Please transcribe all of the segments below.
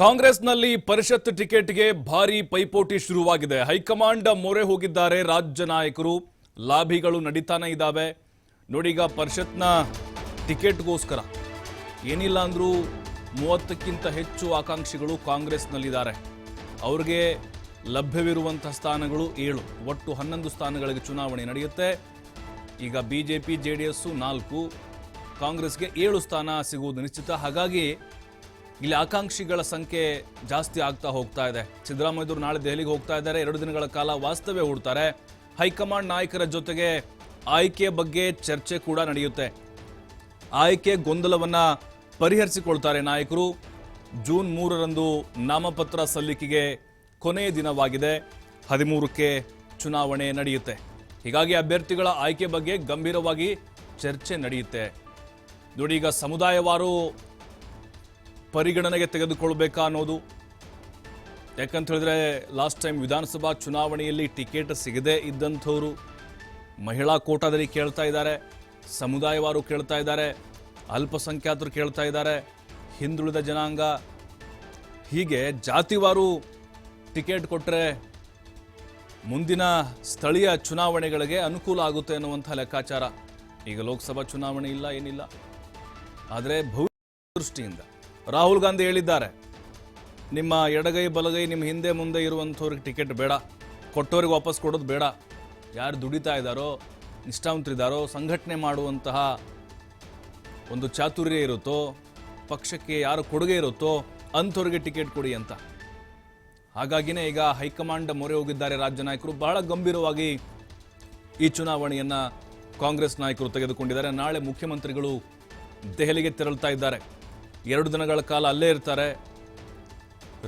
ಕಾಂಗ್ರೆಸ್ನಲ್ಲಿ ಪರಿಷತ್ ಟಿಕೆಟ್ಗೆ ಭಾರಿ ಪೈಪೋಟಿ ಶುರುವಾಗಿದೆ. ಹೈಕಮಾಂಡ್ ಮೊರೆ ಹೋಗಿದ್ದಾರೆ ರಾಜ್ಯ ನಾಯಕರು. ಲಾಭಿಗಳು ನಡೀತಾನೆ ಇದ್ದಾವೆ ನೋಡೀಗ ಪರಿಷತ್ನ ಟಿಕೆಟ್ಗೋಸ್ಕರ. ಏನಿಲ್ಲ ಅಂದರೂ ಮೂವತ್ತಕ್ಕಿಂತ ಹೆಚ್ಚು ಆಕಾಂಕ್ಷಿಗಳು ಕಾಂಗ್ರೆಸ್ನಲ್ಲಿದ್ದಾರೆ. ಅವ್ರಿಗೆ ಲಭ್ಯವಿರುವಂತಹ ಸ್ಥಾನಗಳು ಏಳು. ಒಟ್ಟು ಹನ್ನೊಂದು ಸ್ಥಾನಗಳಿಗೆ ಚುನಾವಣೆ ನಡೆಯುತ್ತೆ. ಈಗ B J P J D S ನಾಲ್ಕು. ಕಾಂಗ್ರೆಸ್ಗೆ ಏಳು ಸ್ಥಾನ ಸಿಗುವುದು ನಿಶ್ಚಿತ. ಹಾಗಾಗಿ ಇಲ್ಲಿ ಆಕಾಂಕ್ಷಿಗಳ ಸಂಖ್ಯೆ ಜಾಸ್ತಿ ಆಗ್ತಾ ಹೋಗ್ತಾ ಇದೆ. ಸಿದ್ದರಾಮಯ್ಯವರು ನಾಳೆ ದೆಹಲಿಗೆ ಹೋಗ್ತಾ ಇದ್ದಾರೆ. ಎರಡು ದಿನಗಳ ಕಾಲ ವಾಸ್ತವ್ಯ ಹೂಡ್ತಾರೆ. ಹೈಕಮಾಂಡ್ ನಾಯಕರ ಜೊತೆಗೆ ಆಯ್ಕೆ ಬಗ್ಗೆ ಚರ್ಚೆ ಕೂಡ ನಡೆಯುತ್ತೆ. ಆಯ್ಕೆ ಗೊಂದಲವನ್ನ ಪರಿಹರಿಸಿಕೊಳ್ತಾರೆ ನಾಯಕರು. ಜೂನ್ ಮೂರರಂದು ನಾಮಪತ್ರ ಸಲ್ಲಿಕೆಗೆ ಕೊನೆಯ ದಿನವಾಗಿದೆ. ಹದಿಮೂರಕ್ಕೆ ಚುನಾವಣೆ ನಡೆಯುತ್ತೆ. ಹೀಗಾಗಿ ಅಭ್ಯರ್ಥಿಗಳ ಆಯ್ಕೆ ಬಗ್ಗೆ ಗಂಭೀರವಾಗಿ ಚರ್ಚೆ ನಡೆಯುತ್ತೆ. ನೋಡಿ ಈಗ ಸಮುದಾಯವಾರು ಪರಿಗಣನೆಗೆ ತೆಗೆದುಕೊಳ್ಬೇಕಾ ಅನ್ನೋದು? ಯಾಕಂತ ಹೇಳಿದ್ರೆ ಲಾಸ್ಟ್ ಟೈಮ್ ವಿಧಾನಸಭಾ ಚುನಾವಣೆಯಲ್ಲಿ ಟಿಕೆಟ್ ಸಿಗದೇ ಇದ್ದಂಥವರು ಮಹಿಳಾ ಕೋಟಾದಲ್ಲಿ ಕೇಳ್ತಾ ಇದ್ದಾರೆ, ಸಮುದಾಯವಾರು ಕೇಳ್ತಾ ಇದ್ದಾರೆ, ಅಲ್ಪಸಂಖ್ಯಾತರು ಕೇಳ್ತಾ ಇದ್ದಾರೆ, ಹಿಂದುಳಿದ ಜನಾಂಗ. ಹೀಗೆ ಜಾತಿವಾರು ಟಿಕೆಟ್ ಕೊಟ್ಟರೆ ಮುಂದಿನ ಸ್ಥಳೀಯ ಚುನಾವಣೆಗಳಿಗೆ ಅನುಕೂಲ ಆಗುತ್ತೆ ಅನ್ನುವಂಥ ಲೆಕ್ಕಾಚಾರ. ಈಗ ಲೋಕಸಭಾ ಚುನಾವಣೆ ಇಲ್ಲ, ಏನಿಲ್ಲ. ಆದರೆ ಭವಿಷ್ಯ ದೃಷ್ಟಿಯಿಂದ ರಾಹುಲ್ ಗಾಂಧಿ ಹೇಳಿದ್ದಾರೆ, ನಿಮ್ಮ ಎಡಗೈ ಬಲಗೈ ನಿಮ್ಮ ಹಿಂದೆ ಮುಂದೆ ಇರುವಂಥವ್ರಿಗೆ ಟಿಕೆಟ್ ಬೇಡ, ಕೊಟ್ಟವ್ರಿಗೆ ವಾಪಸ್ ಕೊಡೋದು ಬೇಡ. ಯಾರು ದುಡಿತಾ ಇದ್ದಾರೋ, ನಿಷ್ಠಾವಂತರಿದ್ದಾರೋ, ಸಂಘಟನೆ ಮಾಡುವಂತಹ ಒಂದು ಚಾತುರ್ಯ ಇರುತ್ತೋ, ಪಕ್ಷಕ್ಕೆ ಯಾರು ಕೊಡುಗೆ ಇರುತ್ತೋ, ಅಂಥವ್ರಿಗೆ ಟಿಕೆಟ್ ಕೊಡಿ ಅಂತ. ಹಾಗಾಗಿನೇ ಈಗ ಹೈಕಮಾಂಡ್ ಮೊರೆ ಹೋಗಿದ್ದಾರೆ ರಾಜ್ಯ ನಾಯಕರು. ಬಹಳ ಗಂಭೀರವಾಗಿ ಈ ಚುನಾವಣೆಯನ್ನು ಕಾಂಗ್ರೆಸ್ ನಾಯಕರು ತೆಗೆದುಕೊಂಡಿದ್ದಾರೆ. ನಾಳೆ ಮುಖ್ಯಮಂತ್ರಿಗಳು ದೆಹಲಿಗೆ ತೆರಳುತ್ತಾ ಇದ್ದಾರೆ. ಎರಡು ದಿನಗಳ ಕಾಲ ಅಲ್ಲೇ ಇರ್ತಾರೆ.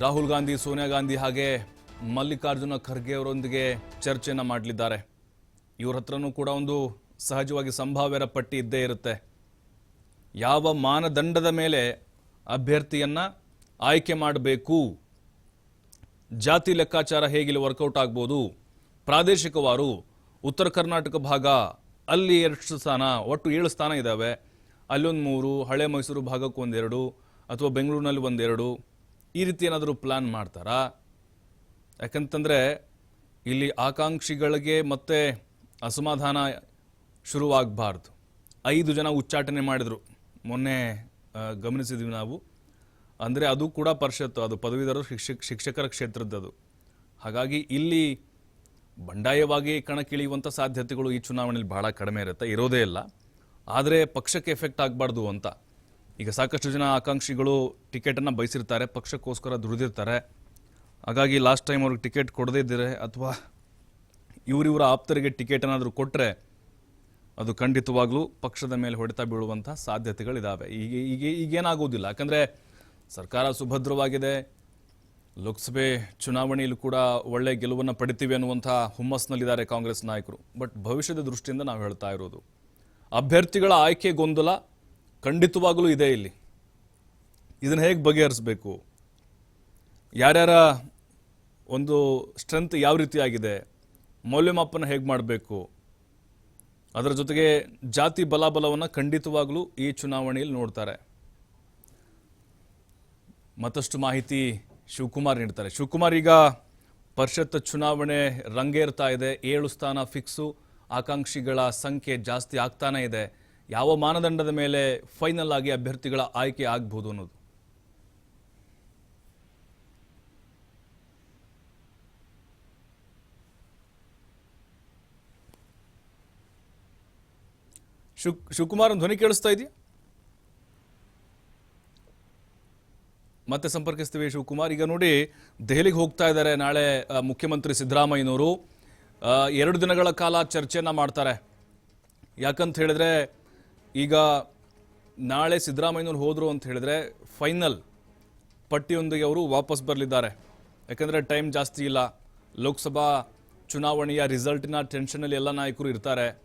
ರಾಹುಲ್ ಗಾಂಧಿ, ಸೋನಿಯಾ ಗಾಂಧಿ ಹಾಗೆ ಮಲ್ಲಿಕಾರ್ಜುನ ಖರ್ಗೆ ಅವರೊಂದಿಗೆ ಚರ್ಚೆಯನ್ನು ಮಾಡಲಿದ್ದಾರೆ. ಇವ್ರ ಹತ್ರನೂ ಕೂಡ ಒಂದು ಸಹಜವಾಗಿ ಸಂಭಾವ್ಯರ ಪಟ್ಟಿ ಇದ್ದೇ ಇರುತ್ತೆ. ಯಾವ ಮಾನದಂಡದ ಮೇಲೆ ಅಭ್ಯರ್ಥಿಯನ್ನು ಆಯ್ಕೆ ಮಾಡಬೇಕು? ಜಾತಿ ಲೆಕ್ಕಾಚಾರ ಹೇಗಿಲ್ಲಿ ವರ್ಕೌಟ್ ಆಗ್ಬೋದು? ಪ್ರಾದೇಶಿಕವಾರು ಉತ್ತರ ಕರ್ನಾಟಕ ಭಾಗ ಅಲ್ಲಿ ಎರಡು ಸ್ಥಾನ, ಒಟ್ಟು ಏಳು ಸ್ಥಾನ ಇದ್ದಾವೆ ಅಲ್ಲೊಂದು ಮೂರು, ಹಳೆ ಮೈಸೂರು ಭಾಗಕ್ಕೆ ಒಂದೆರಡು ಅಥವಾ ಬೆಂಗಳೂರಿನಲ್ಲಿ ಒಂದೆರಡು, ಈ ರೀತಿ ಏನಾದರೂ ಪ್ಲಾನ್ ಮಾಡ್ತಾರಾ? ಯಾಕಂತಂದರೆ ಇಲ್ಲಿ ಆಕಾಂಕ್ಷಿಗಳಿಗೆ ಮತ್ತೆ ಅಸಮಾಧಾನ ಶುರುವಾಗಬಾರ್ದು. ಐದು ಜನ ಉಚ್ಚಾಟನೆ ಮಾಡಿದರು. ಮೊನ್ನೆ ಗಮನಿಸಿದ್ವಿ ನಾವು. ಅಂದರೆ ಅದು ಕೂಡ ಪರಿಷತ್ತು, ಅದು ಪದವೀಧರರು, ಶಿಕ್ಷಕ, ಶಿಕ್ಷಕರ ಕ್ಷೇತ್ರದ್ದದು. ಹಾಗಾಗಿ ಇಲ್ಲಿ ಬಂಡಾಯವಾಗಿ ಕಣಕ್ಕಿಳಿಯುವಂಥ ಸಾಧ್ಯತೆಗಳು ಈ ಚುನಾವಣೆಯಲ್ಲಿ ಬಹಳ ಕಡಿಮೆ ಇರುತ್ತೆ. ಇರೋದೇ ಇಲ್ಲ. ಆದರೆ ಪಕ್ಷಕ್ಕೆ ಎಫೆಕ್ಟ್ ಆಗಬಾರ್ದು ಅಂತ. ಈಗ ಸಾಕಷ್ಟು ಜನ ಆಕಾಂಕ್ಷಿಗಳು ಟಿಕೆಟನ್ನು ಬಯಸಿರ್ತಾರೆ, ಪಕ್ಷಕ್ಕೋಸ್ಕರ ದುಡಿದಿರ್ತಾರೆ. ಹಾಗಾಗಿ ಲಾಸ್ಟ್ ಟೈಮ್ ಅವ್ರಿಗೆ ಟಿಕೆಟ್ ಕೊಡದೇ ಇದ್ದರೆ ಅಥವಾ ಇವರಿವರ ಆಪ್ತರಿಗೆ ಟಿಕೆಟ್ ಏನಾದರೂ ಕೊಟ್ಟರೆ ಅದು ಖಂಡಿತವಾಗ್ಲೂ ಪಕ್ಷದ ಮೇಲೆ ಹೊಡೆತ ಬೀಳುವಂಥ ಸಾಧ್ಯತೆಗಳಿದ್ದಾವೆ ಈಗ ಈಗ, ಈಗೇನಾಗೋದಿಲ್ಲ. ಯಾಕಂದರೆ ಸರ್ಕಾರ ಸುಭದ್ರವಾಗಿದೆ, ಲೋಕಸಭೆ ಚುನಾವಣೆಯಲ್ಲೂ ಕೂಡ ಒಳ್ಳೆ ಗೆಲುವನ್ನು ಪಡಿತೀವಿ ಅನ್ನುವಂಥ ಹುಮ್ಮಸ್ನಲ್ಲಿದ್ದಾರೆ ಕಾಂಗ್ರೆಸ್ ನಾಯಕರು. ಬಟ್ ಭವಿಷ್ಯದ ದೃಷ್ಟಿಯಿಂದ ನಾವು ಹೇಳ್ತಾ ಇರೋದು ಅಭ್ಯರ್ಥಿಗಳ ಆಯ್ಕೆ ಗೊಂದಲ ಖಂಡಿತವಾಗಲೂ ಇದೆ ಇಲ್ಲಿ. ಇದನ್ನು ಹೇಗೆ ಬಗೆಹರಿಸಬೇಕು? ಯಾರ್ಯಾರ ಒಂದು ಸ್ಟ್ರೆಂತ್ ಯಾವ ರೀತಿಯಾಗಿದೆ ಮೌಲ್ಯಮಾಪನ ಹೇಗೆ ಮಾಡಬೇಕು? ಅದರ ಜೊತೆಗೆ ಜಾತಿ ಬಲಾಬಲವನ್ನು ಖಂಡಿತವಾಗಲೂ ಈ ಚುನಾವಣೆಯಲ್ಲಿ ನೋಡ್ತಾರೆ. ಮತ್ತಷ್ಟು ಮಾಹಿತಿ ಶಿವಕುಮಾರ್ ನೀಡ್ತಾರೆ. ಶಿವಕುಮಾರ್, ಈಗ ಪರಿಷತ್ ಚುನಾವಣೆ ರಂಗೇರ್ತಾ ಇದೆ. ಏಳು ಸ್ಥಾನ ಫಿಕ್ಸು. ಆಕಾಂಕ್ಷಿಗಳ ಸಂಖ್ಯೆ ಜಾಸ್ತಿ ಆಗ್ತಾನೇ ಇದೆ. ಯಾವ ಮಾನದಂಡದ ಮೇಲೆ ಫೈನಲ್ ಆಗಿ ಅಭ್ಯರ್ಥಿಗಳ ಆಯ್ಕೆ ಆಗ್ಬೋದು ಅನ್ನೋದು? ಶಿವ್, ಶಿವಕುಮಾರ್ ಧ್ವನಿ ಕೇಳಿಸ್ತಾ ಇದೆಯಾ? ಮತ್ತೆ ಸಂಪರ್ಕಿಸ್ತೀವಿ ಶಿವಕುಮಾರ್. ಈಗ ನೋಡಿ, ದೆಹಲಿಗೆ ಹೋಗ್ತಾ ಇದ್ದಾರೆ ನಾಳೆ ಮುಖ್ಯಮಂತ್ರಿ ಸಿದ್ದರಾಮಯ್ಯನವರು. ಎರಡು ದಿನಗಳ ಕಾಲ ಚರ್ಚೆಯನ್ನು ಮಾಡ್ತಾರೆ. ಯಾಕಂತ ಹೇಳಿದ್ರೆ, ಈಗ ನಾಳೆ ಸಿದ್ದರಾಮಯ್ಯನವ್ರು ಹೋದರು ಅಂತ ಹೇಳಿದ್ರೆ ಫೈನಲ್ ಪಟ್ಟಿಯೊಂದಿಗೆ ಅವರು ವಾಪಸ್ ಬರಲಿದ್ದಾರೆ. ಯಾಕಂದರೆ ಟೈಮ್ ಜಾಸ್ತಿ ಇಲ್ಲ. ಲೋಕಸಭಾ ಚುನಾವಣೆಯ ರಿಸಲ್ಟಿನ ಟೆನ್ಷನಲ್ಲಿ ಎಲ್ಲ ನಾಯಕರು ಇರ್ತಾರೆ.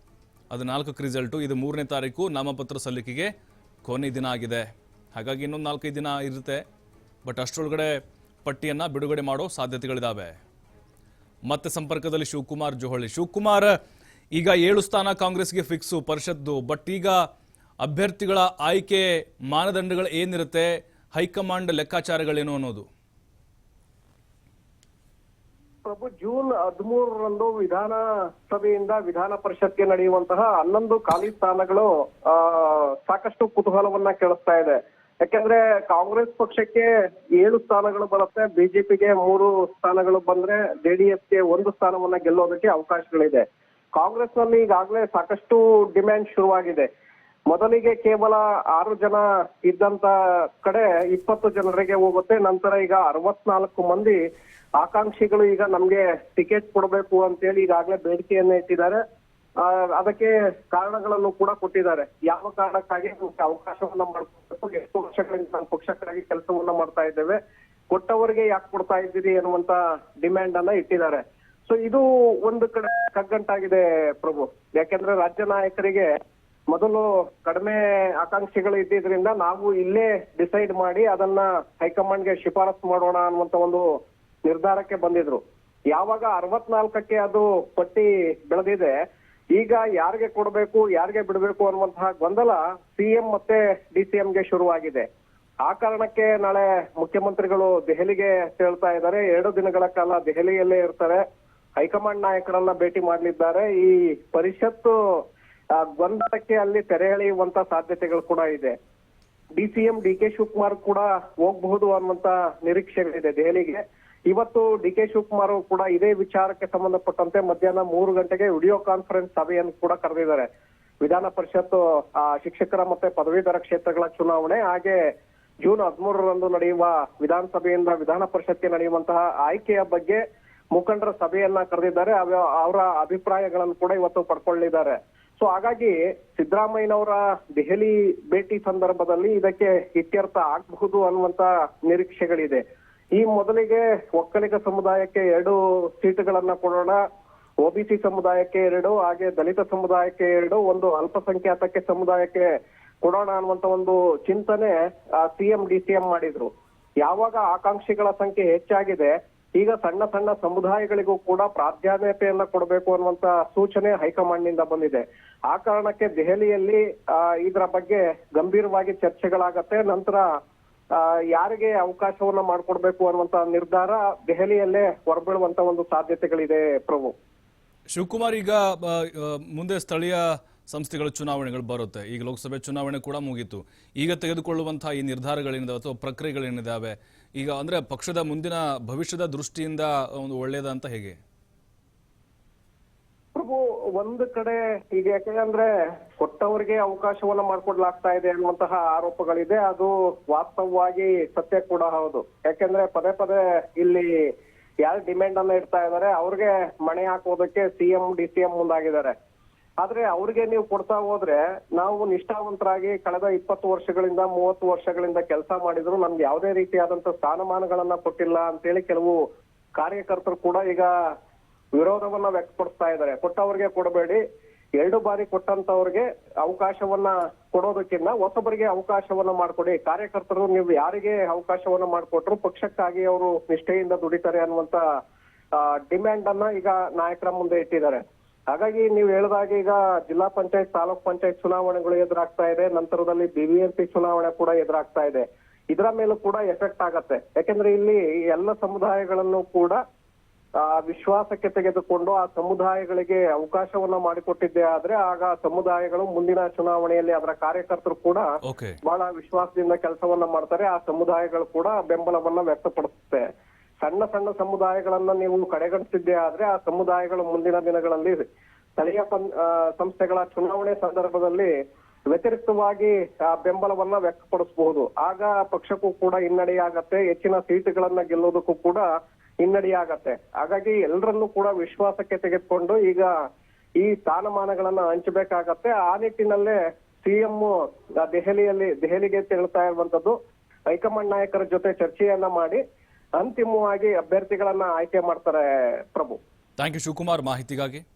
ಅದು ನಾಲ್ಕಕ್ಕೆ ರಿಸಲ್ಟು, ಇದು ಮೂರನೇ ತಾರೀಕು ನಾಮಪತ್ರ ಸಲ್ಲಿಕೆಗೆ ಕೊನೆ ದಿನ ಆಗಿದೆ. ಹಾಗಾಗಿ ಇನ್ನೊಂದು ನಾಲ್ಕೈದು ದಿನ ಇರುತ್ತೆ. ಬಟ್ ಅಷ್ಟರೊಳಗಡೆ ಪಟ್ಟಿಯನ್ನು ಬಿಡುಗಡೆ ಮಾಡೋ ಸಾಧ್ಯತೆಗಳಿದ್ದಾವೆ ಮತ್ತೆ ಸಂಪರ್ಕದಲ್ಲಿ ಶಿವಕುಮಾರ್ ಜೋಹಳಿ ಶಿವಕುಮಾರ್, ಈಗ ಏಳು ಸ್ಥಾನ ಕಾಂಗ್ರೆಸ್ಗೆ ಫಿಕ್ಸು ಪರಿಷತ್ತು. ಬಟ್ ಈಗ ಅಭ್ಯರ್ಥಿಗಳ ಆಯ್ಕೆ ಮಾನದಂಡಗಳು ಏನಿರುತ್ತೆ? ಹೈಕಮಾಂಡ್ ಲೆಕ್ಕಾಚಾರಗಳೇನು ಅನ್ನೋದು? ಪ್ರಭು, ಜೂನ್ ಹದಿಮೂರರಂದು ವಿಧಾನ ಸಭೆಯಿಂದ ವಿಧಾನ ಪರಿಷತ್ಗೆ ನಡೆಯುವಂತಹ ಹನ್ನೊಂದು ಖಾಲಿ ಸ್ಥಾನಗಳು ಸಾಕಷ್ಟು ಕುತೂಹಲವನ್ನ ಕೇಳಿಸ್ತಾ ಇದೆ. ಯಾಕೆಂದ್ರೆ ಕಾಂಗ್ರೆಸ್ ಪಕ್ಷಕ್ಕೆ ಏಳು ಸ್ಥಾನಗಳು ಬರುತ್ತೆ, ಬಿಜೆಪಿಗೆ ಮೂರು ಸ್ಥಾನಗಳು ಬಂದ್ರೆ ಜೆಡಿಎಸ್ಗೆ ಒಂದು ಸ್ಥಾನವನ್ನ ಗೆಲ್ಲೋದಕ್ಕೆ ಅವಕಾಶಗಳಿದೆ. ಕಾಂಗ್ರೆಸ್ನಲ್ಲಿ ಈಗಾಗಲೇ ಸಾಕಷ್ಟು ಡಿಮ್ಯಾಂಡ್ ಶುರುವಾಗಿದೆ. ಮೊದಲಿಗೆ ಕೇವಲ ಆರು ಜನ ಇದ್ದಂತ ಕಡೆ ಇಪ್ಪತ್ತು ಜನರಿಗೆ ಹೋಗುತ್ತೆ, ನಂತರ ಈಗ ಅರವತ್ನಾಲ್ಕು ಮಂದಿ ಆಕಾಂಕ್ಷಿಗಳು ಈಗ ನಮ್ಗೆ ಟಿಕೆಟ್ ಕೊಡಬೇಕು ಅಂತೇಳಿ ಈಗಾಗಲೇ ಬೇಡಿಕೆಯನ್ನ ಇಟ್ಟಿದ್ದಾರೆ. ಅದಕ್ಕೆ ಕಾರಣಗಳನ್ನು ಕೂಡ ಕೊಟ್ಟಿದ್ದಾರೆ. ಯಾವ ಕಾರಣಕ್ಕಾಗಿ ಅವಕಾಶವನ್ನ ಮಾಡ್ಕೊಬೇಕು ಎಷ್ಟು ವರ್ಷಗಳಿಂದ ನಾವು ಪಕ್ಷಕ್ಕಾಗಿ ಕೆಲಸವನ್ನ ಮಾಡ್ತಾ ಇದ್ದೇವೆ. ಕೊಟ್ಟವರಿಗೆ ಯಾಕೆ ಕೊಡ್ತಾ ಇದ್ದೀರಿ ಅನ್ನುವಂತ ಡಿಮ್ಯಾಂಡ್ ಅನ್ನ ಇಟ್ಟಿದ್ದಾರೆ. ಸೊ ಇದು ಒಂದು ಕಡೆ ಕಗ್ಗಂಟಾಗಿದೆ ಪ್ರಭು. ಯಾಕೆಂದ್ರೆ ರಾಜ್ಯ ನಾಯಕರಿಗೆ ಮೊದಲು ಕಡಿಮೆ ಆಕಾಂಕ್ಷಿಗಳು ಇದ್ದಿದ್ರಿಂದ ನಾವು ಇಲ್ಲೇ ಡಿಸೈಡ್ ಮಾಡಿ ಅದನ್ನ ಹೈಕಮಾಂಡ್ಗೆ ಶಿಫಾರಸು ಮಾಡೋಣ ಅನ್ನುವಂತ ಒಂದು ನಿರ್ಧಾರಕ್ಕೆ ಬಂದಿದ್ರು. ಯಾವಾಗ ಅರವತ್ನಾಲ್ಕಕ್ಕೆ ಅದು ಪಟ್ಟಿ ಬೆಳೆದಿದೆ ಈಗ ಯಾರಿಗೆ ಕೊಡಬೇಕು, ಯಾರಿಗೆ ಬಿಡಬೇಕು ಅನ್ನುವಂತಹ ಗೊಂದಲ ಸಿಎಂ ಮತ್ತೆ ಡಿ ಶುರುವಾಗಿದೆ. ಆ ಕಾರಣಕ್ಕೆ ನಾಳೆ ಮುಖ್ಯಮಂತ್ರಿಗಳು ದೆಹಲಿಗೆ ತೆರಳ್ತಾ ಇದ್ದಾರೆ. ಎರಡು ದಿನಗಳ ಕಾಲ ದೆಹಲಿಯಲ್ಲೇ ಇರ್ತಾರೆ. ಹೈಕಮಾಂಡ್ ನಾಯಕರನ್ನ ಭೇಟಿ ಮಾಡಲಿದ್ದಾರೆ. ಈ ಪರಿಷತ್ತು ಗೊಂದಲಕ್ಕೆ ಅಲ್ಲಿ ತೆರೆ ಎಳೆಯುವಂತ ಸಾಧ್ಯತೆಗಳು ಕೂಡ ಇದೆ. ಡಿಸಿಎಂ ಡಿ ಕೆ ಶಿವಕುಮಾರ್ ಕೂಡ ಹೋಗಬಹುದು ಅನ್ನುವಂತ ನಿರೀಕ್ಷೆಗಳಿದೆ ದೆಹಲಿಗೆ. ಇವತ್ತು ಡಿ ಕೆ ಶಿವಕುಮಾರ್ ಕೂಡ ಇದೇ ವಿಚಾರಕ್ಕೆ ಸಂಬಂಧಪಟ್ಟಂತೆ ಮಧ್ಯಾಹ್ನ ಮೂರು ಗಂಟೆಗೆ ವಿಡಿಯೋ ಕಾನ್ಫರೆನ್ಸ್ ಸಭೆಯನ್ನು ಕೂಡ ಕರೆದಿದ್ದಾರೆ. ವಿಧಾನ ಪರಿಷತ್ ಶಿಕ್ಷಕರ ಮತ್ತೆ ಪದವೀಧರ ಕ್ಷೇತ್ರಗಳ ಚುನಾವಣೆ, ಹಾಗೆ ಜೂನ್ ಹದಿಮೂರರಂದು ನಡೆಯುವ ವಿಧಾನಸಭೆಯಿಂದ ವಿಧಾನ ಪರಿಷತ್ಗೆ ನಡೆಯುವಂತಹ ಆಯ್ಕೆಯ ಬಗ್ಗೆ ಮುಖಂಡರ ಸಭೆಯನ್ನ ಕರೆದಿದ್ದಾರೆ. ಅವ- ಅವರ ಅಭಿಪ್ರಾಯಗಳನ್ನು ಕೂಡ ಇವತ್ತು ಪಡ್ಕೊಳ್ಳಿದ್ದಾರೆ. ಸೊ, ಹಾಗಾಗಿ ಸಿದ್ದರಾಮಯ್ಯನವರ ದೆಹಲಿ ಭೇಟಿ ಸಂದರ್ಭದಲ್ಲಿ ಇದಕ್ಕೆ ಇತ್ಯರ್ಥ ಆಗಬಹುದು ಅನ್ನುವಂತ ನಿರೀಕ್ಷೆಗಳಿದೆ. ಈ ಮೊದಲಿಗೆ ಒಕ್ಕಲಿಗ ಸಮುದಾಯಕ್ಕೆ ಎರಡು ಸೀಟುಗಳನ್ನ ಕೊಡೋಣ. ಒಬಿಸಿ ಸಮುದಾಯಕ್ಕೆ ಎರಡು, ಹಾಗೆ ದಲಿತ ಸಮುದಾಯಕ್ಕೆ ಎರಡು, ಒಂದು ಅಲ್ಪಸಂಖ್ಯಾತಕ್ಕೆ ಸಮುದಾಯಕ್ಕೆ ಕೊಡೋಣ ಅನ್ನುವಂತ ಒಂದು ಚಿಂತನೆ ಸಿಎಂ ಡಿ ಸಿಎಂ ಮಾಡಿದ್ರು. ಯಾವಾಗ ಆಕಾಂಕ್ಷಿಗಳ ಸಂಖ್ಯೆ ಹೆಚ್ಚಾಗಿದೆ, ಈಗ ಸಣ್ಣ ಸಣ್ಣ ಸಮುದಾಯಗಳಿಗೂ ಕೂಡ ಪ್ರಾಧಾನ್ಯತೆಯನ್ನ ಕೊಡಬೇಕು ಅನ್ನುವಂತ ಸೂಚನೆ ಹೈಕಮಾಂಡ್ನಿಂದ ಬಂದಿದೆ. ಆ ಕಾರಣಕ್ಕೆ ದೆಹಲಿಯಲ್ಲಿ ಇದರ ಬಗ್ಗೆ ಗಂಭೀರವಾಗಿ ಚರ್ಚೆಗಳಾಗತ್ತೆ. ನಂತರ ಯಾರಿಗೆ ಅವಕಾಶವನ್ನ ಮಾಡ್ಕೊಡ್ಬೇಕು ಅನ್ನುವಂತ ನಿರ್ಧಾರ ದೆಹಲಿಯಲ್ಲೇ ಹೊರಬೀಳುವಂತ ಒಂದು ಸಾಧ್ಯತೆಗಳಿದೆ, ಪ್ರಭು. ಶಿವಕುಮಾರ್, ಈಗ ಮುಂದೆ ಸ್ಥಳೀಯ ಸಂಸ್ಥೆಗಳ ಚುನಾವಣೆಗಳು ಬರುತ್ತೆ. ಈಗ ಲೋಕಸಭೆ ಚುನಾವಣೆ ಕೂಡ ಮುಗೀತು. ಈಗ ತೆಗೆದುಕೊಳ್ಳುವಂತಹ ಈ ನಿರ್ಧಾರಗಳೇನಿದಾವೆ ಅಥವಾ ಪ್ರಕ್ರಿಯೆಗಳೇನಿದಾವೆ? ಈಗ ಅಂದ್ರೆ ಪಕ್ಷದ ಮುಂದಿನ ಭವಿಷ್ಯದ ದೃಷ್ಟಿಯಿಂದ ಒಂದು ಒಳ್ಳೆಯದ ಅಂತ ಹೇಗೆ? ಒಂದು ಕಡೆ ಈಗ ಯಾಕಂದ್ರೆ ಕೊಟ್ಟವರಿಗೆ ಅವಕಾಶವನ್ನ ಮಾಡ್ಕೊಡ್ಲಾಗ್ತಾ ಇದೆ ಅನ್ನುವಂತಹ ಆರೋಪಗಳಿದೆ, ಅದು ವಾಸ್ತವವಾಗಿ ಸತ್ಯ ಕೂಡ ಹೌದು. ಯಾಕಂದ್ರೆ ಪದೇ ಪದೇ ಇಲ್ಲಿ ಯಾರು ಡಿಮ್ಯಾಂಡ್ ಅನ್ನ ಇಡ್ತಾ ಇದ್ದಾರೆ ಅವ್ರಿಗೆ ಮಣೆ ಹಾಕೋದಕ್ಕೆ ಸಿಎಂ ಡಿ ಸಿ ಎಂ ಮುಂದಾಗಿದ್ದಾರೆ. ಆದ್ರೆ ಅವ್ರಿಗೆ ನೀವು ಕೊಡ್ತಾ ಹೋದ್ರೆ ನಾವು ನಿಷ್ಠಾವಂತರಾಗಿ ಕಳೆದ ಇಪ್ಪತ್ತು ವರ್ಷಗಳಿಂದ, ಮೂವತ್ತು ವರ್ಷಗಳಿಂದ ಕೆಲಸ ಮಾಡಿದ್ರು, ನಮ್ಗೆ ಯಾವುದೇ ರೀತಿಯಾದಂತ ಸ್ಥಾನಮಾನಗಳನ್ನ ಕೊಟ್ಟಿಲ್ಲ ಅಂತೇಳಿ ಕೆಲವು ಕಾರ್ಯಕರ್ತರು ಕೂಡ ಈಗ ವಿರೋಧವನ್ನ ವ್ಯಕ್ತಪಡಿಸ್ತಾ ಇದ್ದಾರೆ. ಕೊಟ್ಟವ್ರಿಗೆ ಕೊಡಬೇಡಿ. ಎರಡು ಬಾರಿ ಕೊಟ್ಟಂತವ್ರಿಗೆ ಅವಕಾಶವನ್ನ ಕೊಡೋದಕ್ಕಿಂತ ಹೊಸಬರಿಗೆ ಅವಕಾಶವನ್ನ ಮಾಡ್ಕೊಡಿ. ಕಾರ್ಯಕರ್ತರು ನೀವು ಯಾರಿಗೆ ಅವಕಾಶವನ್ನ ಮಾಡ್ಕೊಟ್ರು ಪಕ್ಷಕ್ಕಾಗಿ ಅವರು ನಿಷ್ಠೆಯಿಂದ ದುಡಿತಾರೆ ಅನ್ನುವಂತ ಡಿಮ್ಯಾಂಡ್ ಅನ್ನ ಈಗ ನಾಯಕರ ಮುಂದೆ ಇಟ್ಟಿದ್ದಾರೆ. ಹಾಗಾಗಿ ನೀವು ಹೇಳಿದಾಗ ಈಗ ಜಿಲ್ಲಾ ಪಂಚಾಯತ್, ತಾಲೂಕ್ ಪಂಚಾಯತ್ ಚುನಾವಣೆಗಳು ಎದುರಾಗ್ತಾ ಇದೆ. ನಂತರದಲ್ಲಿ ಬಿಬಿಎಂಪಿ ಚುನಾವಣೆ ಕೂಡ ಎದುರಾಗ್ತಾ ಇದೆ. ಇದರ ಮೇಲೂ ಕೂಡ ಎಫೆಕ್ಟ್ ಆಗತ್ತೆ. ಯಾಕಂದ್ರೆ ಇಲ್ಲಿ ಎಲ್ಲ ಸಮುದಾಯಗಳನ್ನು ಕೂಡ ವಿಶ್ವಾಸಕ್ಕೆ ತೆಗೆದುಕೊಂಡು ಆ ಸಮುದಾಯಗಳಿಗೆ ಅವಕಾಶವನ್ನ ಮಾಡಿಕೊಟ್ಟಿದ್ದೆ ಆದ್ರೆ ಆಗ ಆ ಸಮುದಾಯಗಳು ಮುಂದಿನ ಚುನಾವಣೆಯಲ್ಲಿ ಅದರ ಕಾರ್ಯಕರ್ತರು ಕೂಡ ಬಹಳ ವಿಶ್ವಾಸದಿಂದ ಕೆಲಸವನ್ನ ಮಾಡ್ತಾರೆ. ಆ ಸಮುದಾಯಗಳು ಕೂಡ ಬೆಂಬಲವನ್ನ ವ್ಯಕ್ತಪಡಿಸುತ್ತೆ. ಸಣ್ಣ ಸಣ್ಣ ಸಮುದಾಯಗಳನ್ನ ನೀವು ಕಡೆಗಣಿಸಿದ್ದೆ ಆದ್ರೆ ಆ ಸಮುದಾಯಗಳು ಮುಂದಿನ ದಿನಗಳಲ್ಲಿ ಸ್ಥಳೀಯ ಆ, ಸಂಸ್ಥೆಗಳ ಚುನಾವಣೆ ಸಂದರ್ಭದಲ್ಲಿ ವ್ಯತಿರಿಕ್ತವಾಗಿ ಆ ಬೆಂಬಲವನ್ನ ವ್ಯಕ್ತಪಡಿಸಬಹುದು. ಆಗ ಪಕ್ಷಕ್ಕೂ ಕೂಡ ಹಿನ್ನಡೆಯಾಗತ್ತೆ. ಹೆಚ್ಚಿನ ಸೀಟುಗಳನ್ನ ಗೆಲ್ಲೋದಕ್ಕೂ ಕೂಡ ಹಿನ್ನಡೆಯಾಗತ್ತೆ. ಹಾಗಾಗಿ ಎಲ್ಲರನ್ನೂ ಕೂಡ ವಿಶ್ವಾಸಕ್ಕೆ ತೆಗೆದುಕೊಂಡು ಈಗ ಈ ಸ್ಥಾನಮಾನಗಳನ್ನ ಹಂಚಬೇಕಾಗತ್ತೆ. ಆ ನಿಟ್ಟಿನಲ್ಲೇ ಸಿಎಂ ದೆಹಲಿಯಲ್ಲಿ, ದೆಹಲಿಗೆ ತೆರಳ್ತಾ ಇರುವಂತದ್ದು ಹೈಕಮಾಂಡ್ ನಾಯಕರ ಜೊತೆ ಚರ್ಚೆಯನ್ನ ಮಾಡಿ ಅಂತಿಮವಾಗಿ ಅಭ್ಯರ್ಥಿಗಳನ್ನ ಆಯ್ಕೆ ಮಾಡ್ತಾರೆ ಪ್ರಭು. Thank you Shivakumar. ಮಾಹಿತಿಗಾಗಿ.